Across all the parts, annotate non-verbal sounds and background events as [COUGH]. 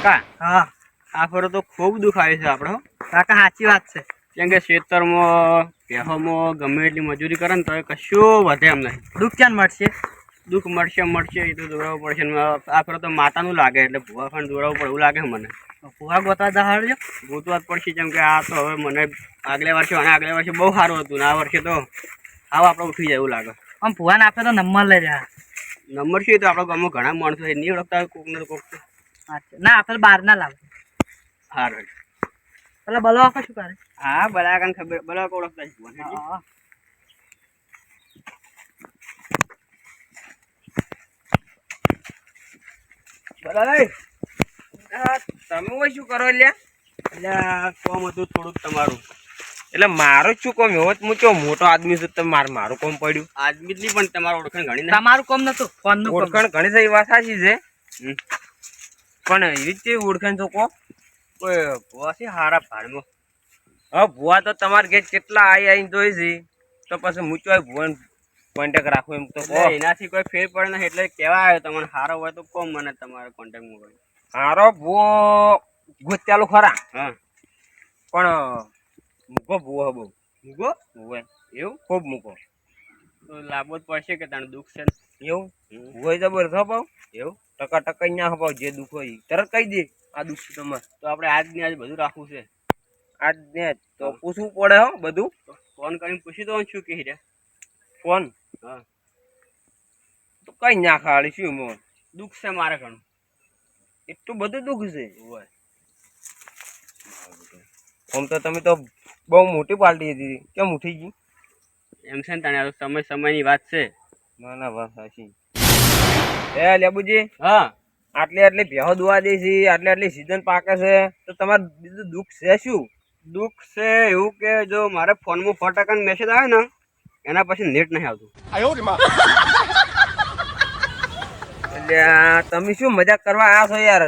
કાકા? હા. આ ફરો તો ખૂબ દુઃખ આવ્યું છે આપણો. કાકા સાચી વાત છે. કેમ કે ખેતરમાં પહેવામાં ગમે એટલી મજૂરી કરે ને તો એ કશું વધે એમ નહીં. દુઃખ ક્યાં મળશે? દુઃખ મળશે મળશે એ તો દોરાવવું પડશે. ને આ ફરો તો માતાનું લાગે એટલે ભૂવા ખાંડ દોડાવવું પડે એવું લાગે મને. ભૂવા ગોતવા દહાડજો ગોતવા જ પડશે જેમ કે આ તો હવે મને આગલે વર્ષે અને આગલે વર્ષે બહુ સારું હતું ને આ વર્ષે તો આવો આપણે ઉઠી જાય એવું લાગે. આમ ભૂવાને આપે તો નંબર લઈ રહ્યા નંબર છે તો આપણા ગામમાં ઘણા માણસો નહીં ઓળખતા કોકને કોક. ના આપણે બહાર ના લાવે. પેલા બલો આખો શું કરે? હા બલાકાને ખબર બલાકા ઓળખતા હા. તમે હોય શું કરો એટલે કોમ હતું થોડુંક તમારું. એટલે મારો શું કોમ? એવો જ હું ચો મોટો આદમી છું તમે મારું મારું કોમ પડ્યું. આદમી જ નહીં પણ તમારું ઓળખાણ ઘણી તમારું કોમ નતું ફોન ઓળખાણ ઘણી સારી વાત સાચી છે. પણ એવી રીતે ઓળખાણ તો કો ભૂવા છે હારા ભાડમાં. હવે ભુવા તો તમારે ઘેર કેટલા આઈ આવીને જોઈ છે. તો પછી હું ચોય ભુવન કોન્ટેક રાખું એમ તો કહો એનાથી કોઈ ફેર પડે નહીં એટલે કહેવા આવ્યો તમને હારો હોય તો કોમ મને તમારે કોન્ટેક હોય હારો ભુવો ગોત્યાલો ખરા. હા. પણ મૂકો ભુવો બહુ. મૂકો? હોય એવું? ખૂબ મૂકો. તો લાંબો જ પડશે કે તને દુઃખ છે એવું. ભુવો જબર થપાવ એવું? ટકા ટકા ના હપાવ જે દુઃખ હોય. તરત કહી દે આ દુઃખ છે તમારે. તો આપણે આજની આજ બધું રાખવું છે. આજ. ને તો પૂછવું પડે હો બધું. ફોન કરીને પૂછી દો શું કહી રે ફોન? હા. તો કઈ ના ખાડી શું મોન દુઃખ છે મારે ઘણું. એટલું બધું દુઃખ છે? હોય. આમ તો તમે તો બહુ મોટી પાર્ટી હતી. કેમ ઉઠી ગઈ? એમ છે ને તને સમય સમયની વાત છે. ના ના વાત સાચી. એ લેબુજી હા. આટલી આટલી ભેહો દુવા દે છે આટલી આટલી સીઝન પાકે છે તો તમારે બીજું દુઃખ છે શું? દુઃખ છે એવું કે જો મારે ફોનમાં ફટાકાનો મેસેજ આવે ને એના પછી નેટ નહીં આવતું. એટલે તમે શું મજાક કરવા આવ્યા છો યાર?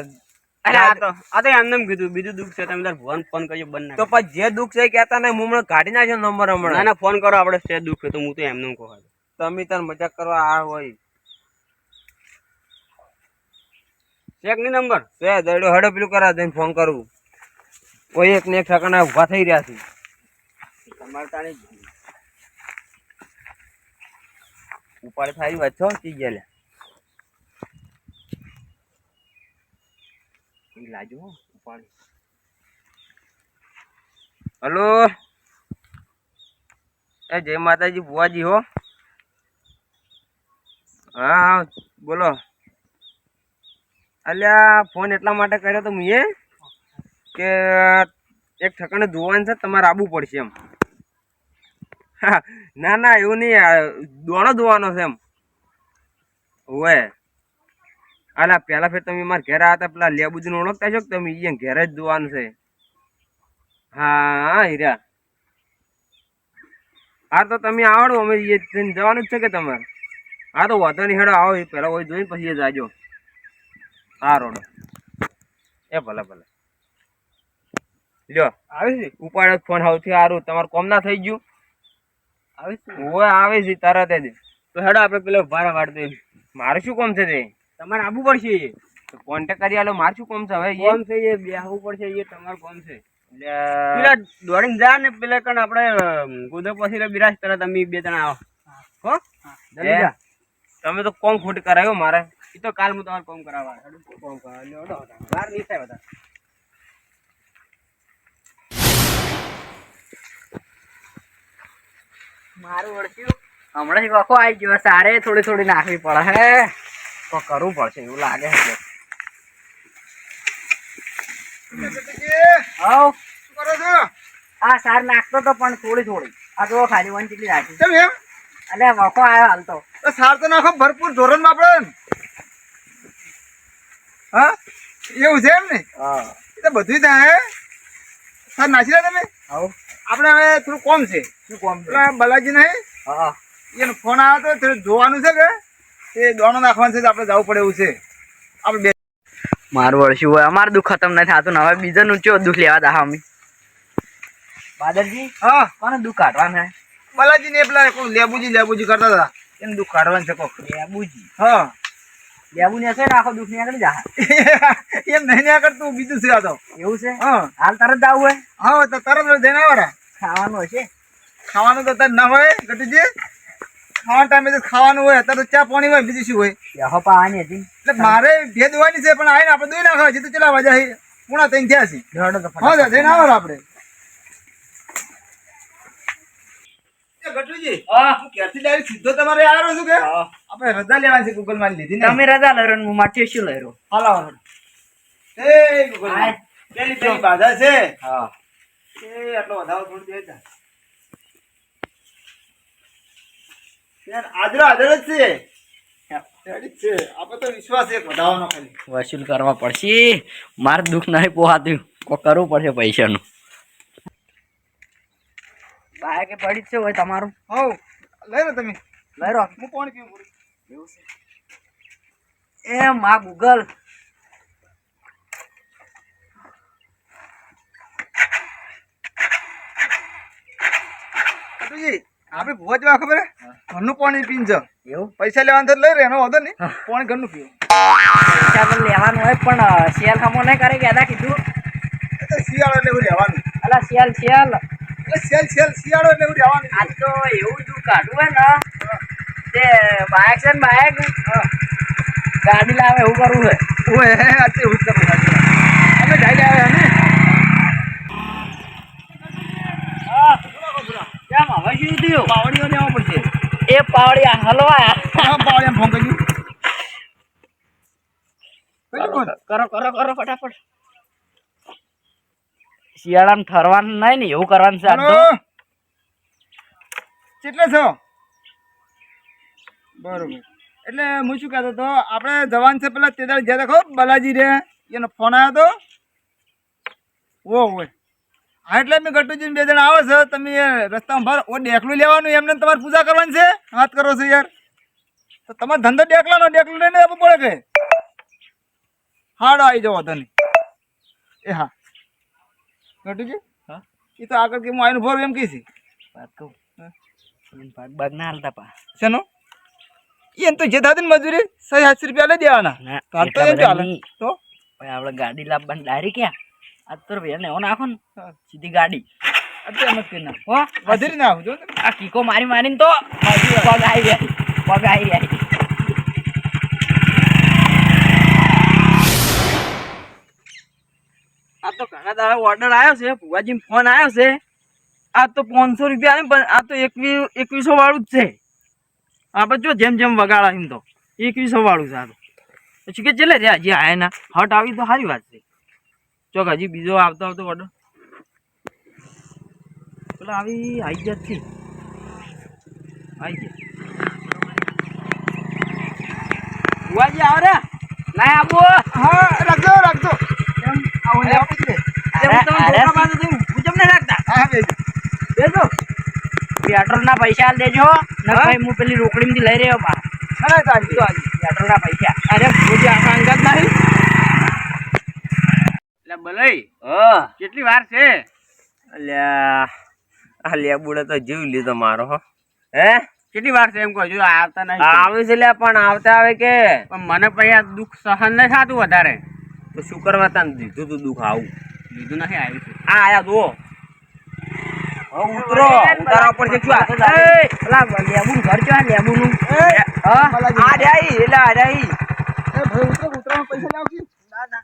અરે આ તો આ તો એમને કીધું બીજું દુઃખ છે તમે તાર ભગવાન ફોન કરજો બંને તો પછી જે દુઃખ છે કહેતા નહીં હું હમણાં કાઢી નાખ્યો નંબર ના હમણાં. ના ફોન કરો આપણે છે દુઃખ તો હું તો એમને એમ કહું તમે તાર મજાક કરવા આ હોય. ચેક નહીં નંબર એ દડો, હડો પેલું કરા દઈને ફોન કરવું કોઈ એક ને એક ઠકાના ઊભા થઈ રહ્યા છે. તમારે તાણી ઉપાડ થાય છો કી ગયા લાજો ઉપાડ. હલો? એ જય માતાજી બુવાજી હો. હા હા, બોલો. અલ્યા, ફોન એટલા માટે કર્યો તો મેં કે એક ઠકાણે ધોવાનું છે, તમારે આવવું પડશે એમ. ના ના, એવું નહીં દોણો ધોવાનો છે એમ. ઓવે. અલા પેલા ફેર તમે મારા ઘેર આવ્યા હતા, પેલા લેબુજીને ઓળખતા છો કે તમે? એ ઘેરે જ ધોવાનું છે. હા હા હીરા હા, તો તમે આવડો, અમે જવાનું જ છે કે તમારે? હા, તો વાંધો નહીં, હેડો, આવો પેલા હોય જોઈને પછી એ જાજો. રોડો એ ભલે ભલે. લ્યો આવે છે? ઉપાડો ફોન સૌથી સારું તમારું કોમ ના થઈ ગયું? આવે છે? આવે છે તરત જ. તો હેડો આપણે પેલો ભાડા વાળતો મારે શું કોમ છે તે? તમારે આવવું પડશે કોન્ટેક્ટ કરી આલો મારે શું કોમ છે હવે? કોમ છે એ બે આવવું પડશે એ તમારું કોમ છે. પેલા દોડીને જા ને પેલા કણ આપણે ગોદો પછી બિરાજ તરત અમે બે જણા આવો. હો. જલ્દી જા. તમે તો કોમ ખોટ કરાયો મારે. એ તો કાલ હું તમારે કોમ કરાવવા કોમ બહાર નહીં થાય બધા. મારું વળગ્યું. હમણાં વખો આવી ગયો. સારે થોડી થોડી નાખવી પડે હે? તો કરવું પડશે એવું લાગે છે. હવ. હા સાર નાખતો તો પણ થોડી થોડી. આ તો ખાલી વન જેટલી રાખી એટલે વખો આવ્યો હાલ તો. સાર તો નાખો ભરપૂર ધોરણમાં માં હા? એવું છે એમ ને? હા. એ તો બધું થાય સાર નાસી રહ્યા તમે. આપણે હવે થોડું કોમ છે. શું કોમ બલાજી નહીં હા? એનો ફોન આવ્યો તો થોડું જોવાનું છે કે એ દોણો નાખવાનું છે તો આપણે જવું પડે એવું છે. આપણે બે મારું વળશું હોય અમારું દુઃખ ખતમ નથી થતું ને હવે બીજાનું ચો દુઃખ લેવા દા અમે બાદરજી હા. કોને દુઃખ કાઢવાનું? બલાજી ને પેલા કોઈ લેબુજી લેબુજી કરતા હતા. એને દુઃખ કાઢવાનું છે કોક. લેબુજી? હા. લેબુ ને છે ને આખો દુઃખ નીકળી જા એમ [LAUGHS] એમ નહીં નહીં કરતું બીજું છે આ તો એવું છે? હા. હાલ તરત આવું હોય? હા તો તરત જ જઈને આવરા ખાવાનું હશે? ખાવાનું તો તાર ના હોય ગટુજી ખાવાના ટાઈમે તો ખાવાનું હોય અત્યારે તો ચા પાણી હોય બીજું શું હોય? યહો પાવાની હતી એટલે મારે ભેદ દોવાની છે પણ આવીને આપણે દોઈ નાખવા છે તો ચલા વાજા પૂણા તૈયાર થયા છે હા જઈને આવો આપણે. ગટુજી હા. ક્યારથી ડાયરેક્ટ સીધો તમારે આવ્યો છું કે? આપણે રજા લેવાની છે ગૂગલમાં લીધી તમે રજા લઈ રહ્યો હું માટે શું લઈ રહ્યો હાલો હાલો. એ ગૂગલ પેલી પેલી બાધા છે. હા. એ આટલો વધારો થોડું દે યાર આદરો આદરો જ છે. રેડી જ છે. આપણે તો વિશ્વાસ છે વસૂલ કરવા પડશે. મારે દુઃખ નહીં પોહાતું. કરવું પડશે પૈસાનું. બાઈકે પડી જ છે હોય તમારું. હઉ લઈ લો તમે. લઈ લો. હું કોણ પીવું પડું એ માં ગૂગલ. આપડે ભૂવા જવા ખબર? ઘરનું પાણી પીને છે એવું? પૈસા લેવાનું તો લઈ રે એનો વાંધો નહીં. પાણી ઘરનું પીવું પૈસા પણ લેવાનું હોય પણ શિયાળ ખામો નહીં કરે કે એના કીધું? શિયાળ એટલે એવું રહેવાનું. અલા શિયાળ શિયાળ. એટલે સેલ શિયાળ એટલે એવું રહેવાનું આજ તો એવું તું કાઢવું હોય ને તે બાયક છે ને બાઇક ગાડી લાવે એવું કરવું છે ઓય હે આ એવું જ કરવું અમે ડાયરે આવ્યા ને? કેમ? હવે શું થયું? પાવડીઓ લેવા પડશે. એ પાવડી હલવા હા પાવડીયા ફોન કર્યું કર્યું કોણ? કરો કરો કરો ફટાફટ શિયાળામાં ઠરવાનું નહીં ને એવું કરવાનું છે આજ છો? બરોબર. એટલે હું શું કહેતો હતો, આપણે જવાન છે પેલા તે દાડે જ્યાં દેખો, બાલાજી રે, એનો ફોન આવ્યો હતો ઓ ઓય હા, એટલે મેં ગટુજી બે જણા આવે છે, તમે રસ્તામાં ભર, ઓ, ડેકલું લેવાનું, એમને તમારે પૂજા કરવાની છે? વાત કરો છો યાર. તો તમારો ધંધો ડેકલાનો, ડેકલું લઈને આપવું પડે કે? હાડો આવી જાઓ ધની એ હા. ગટુજી હા? એ તો આગળ કે હું આવીને ભરું એમ કહીશ. વાત કહું. ભાગ ભાગ ના હાલતા પા. શેનો? એમ તો જે થતી મજૂરી સહી સાતસો રૂપિયા લઈ દેવાના. હાલ તો એમ ચાલે. તો? ભાઈ આપણે ગાડી લાવવાની ડાયરી ક્યાં? આજ તો ભૈયા એવો નાખો ને. સીધી ગાડી. અત્યારે કરી નાખ. હો? વધેરી ના આવું જો આ કીકો મારી મારીને તો પગ આવી જાય. પગ આવી જાય. આ તો ઓર્ડર આવ્યો છે ભુવાજી ફોન આવ્યો છે. આ તો પાંચસો રૂપિયા ને પણ આ તો એકવી એકવીસો વાળું જ છે. આપણે જો જેમ જેમ વગાડા એમ તો. એકવીસો વાળું છે આ તો. પછી કે ચલે રે હજી આયા ના. હટ આવી તો સારી વાત છે. ચોક હજી બીજો આવતો આવતો ઓર્ડર પેલા આવી આવી જાત છે. આવી જાય ભુવાજી આવે રે લાય આબુ હા રાખજો રાખજો. એમ આવો આપી પડશે પેટ્રોલ ના પૈસા દેજો. ને ભાઈ હું પેલી રોકડી લઈ રહ્યો. પેટ્રોલ ના પૈસા. અરે અંગત નહીં. કેટલી વાર છે? અલ્યા તો જીવ લીધો મારો હો. હે? કેટલી વાર છે એમ કહો આવતા નહીં. આવે છે લે પણ આવતા આવે કે? પણ મને પછી આ દુઃખ સહન નહીં થતું વધારે. તો શું કરવા તને દીધું તું દુઃખ આવું? લીધું નથી આવ્યું છે આ આયા જુઓ. ઉતરો. ઉતારવા પડશે શું આ? પેલા લેબુ ઘર ચો લેબુ નું આ રહ્યા એટલે આ રહ્યા એ ભાઈ ઉતરો ઉતરામાં પૈસા લાવશે ના ના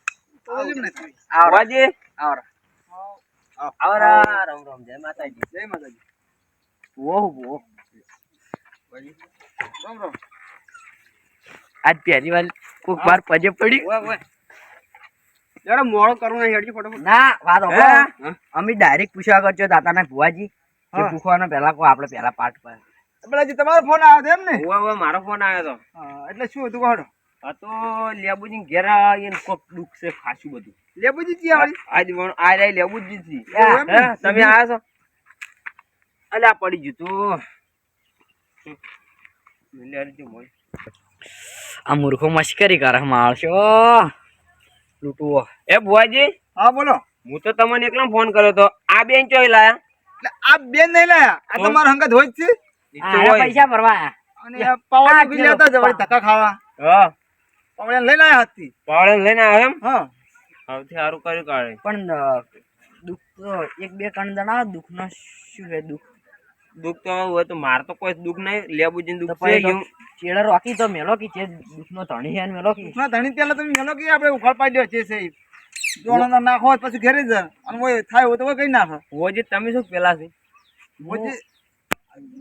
તો કેમ નથી ભુવાજી, આવરો. આવરા. રામ રામ, જય માતાજી. જય માતાજી. ઓહ, ઓહ. રામ રામ આજ પહેલી વાર કોક વાર પજે પડી. જરા મોડો કરવું નહીં હેડજો ફટાફટ. ના વાત હે? અમે ડાયરેક્ટ પૂછવા કરજો દાદાના ભુવાજી કે પૂછવાનો પહેલા કો આપણે પહેલા પાઠ પર. તમારો ફોન આવ્યો હતો એમ ને? મારો ફોન આવ્યો હતો એટલે શું હતું કહો આ તો લેબુજી ઘેર આવીને કોક દુઃખ છે ખાસું બધું. લેબુજી જી આવી આજ વણ- આ રહી લેબુજી જી. તમે આવ્યા છો? અલ્યા પડી ગયું તું. આ મૂર્ખો મશ્કરી કરે માણસો. લૂંટવો એ ભુવાજી હા બોલો. હું તો તમને એકલો ફોન કર્યો તો. આ બેન ચોઈ લાયા? એટલે આ બેન નહીં લાયા. આ તમારા હંગત હોય જ છે. પૈસા ભરવા અને પાવડા બી લેતા જવા ધક્કા ખાવા. હા. પાવડા લઈ લાયા હતી પાવડા લઈને આવ્યો એમ? હા. સૌથી સારું કર્યું કાઢે પણ દુઃખ તો એક બે કણ દણા દુઃખ નો શું હે દુઃખ? દુઃખ તો હવે હોય તો માર તો કોઈ દુઃખ નહીં. લેબુજીને દુઃખ છે તો રોકી તો મેલો કી છે દુખનો ધણી હે મેલો કી? દુખનો ધણી પેલા તમે મેલો કી આપણે ઉખાડ પાડ્યો છે સે દોણો નાખો પછી ઘરે જ અને ઓય થાય હોય તો ઓય કઈ નાખો. હોજી તમે શું પેલા છે? ભુવાજી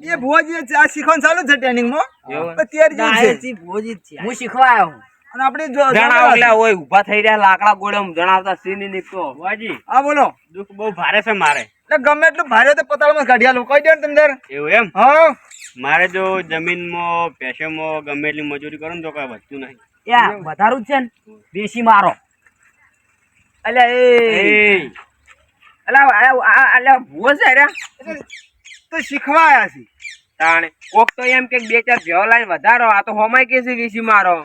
એ ભુવાજી આ શીખવાનું ચાલુ છે ટ્રેનિંગમાં એવું? પણ તૈયારી જેવું છે. ભોજી છે. હું શીખવા આવ્યો હું અને આપણે જો જણાવ એટલે હોય ઊભા થઈ રહ્યા લાકડા ગોળમ જણાવતા સીની નીકળો. વાજી હા બોલો. દુખ બહુ ભારે છે મારે. એટલે ગમે એટલું ભારે તો પતાળમાં કાઢ્યા આલો. કહી દે ને તમે એવું એમ? હા. મારે જો જમીનમાં પેશોમાં ગમે એટલી મજૂરી કરું ને તો કઈ વધતું નહીં. યા વધારું જ છે ને દેશી મારો. અલ્યા એ. એ. અલા આ- આ- અલા ભૂવો છે રે તો શીખવા આયા છે. તાણે. કોક તો એમ કે બે ચાર ભેવ લાઈન વધારો આ તો હોમાય કે છે વીસી મારો?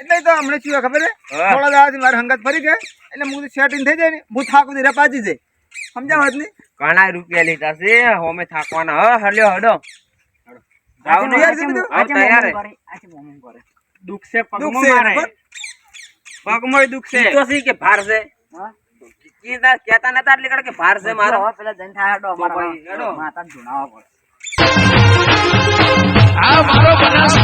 એટલે તો હમણાં શું ખબર છે? થોડા દાડાથી મારે હંગત ફરી ગઈ એટલે હું સેટિંગ થઈ જાય ને હું થાકું થી પાછી જાય ઘણા રૂપિયા લીધા છે હોમે થાકવાના. હ હલ્યો હડો. આજે ને? તૈયાર છે બધું? હા, તૈયાર હે. આજે મોમન કરે દુઃખ છે દુઃખ પગમાં છે મારે પણ પગમાં દુઃખ છે ઈ તો સી કે ભાર છે હા ઈ તાર કહેતા નતા એટલે કડે કે ભાર છે મારો હવે પેલા જઈને થાય હેડો તો ભાઈ, હેડો. માતા ધુણાવા પડે આ મારો બનાવ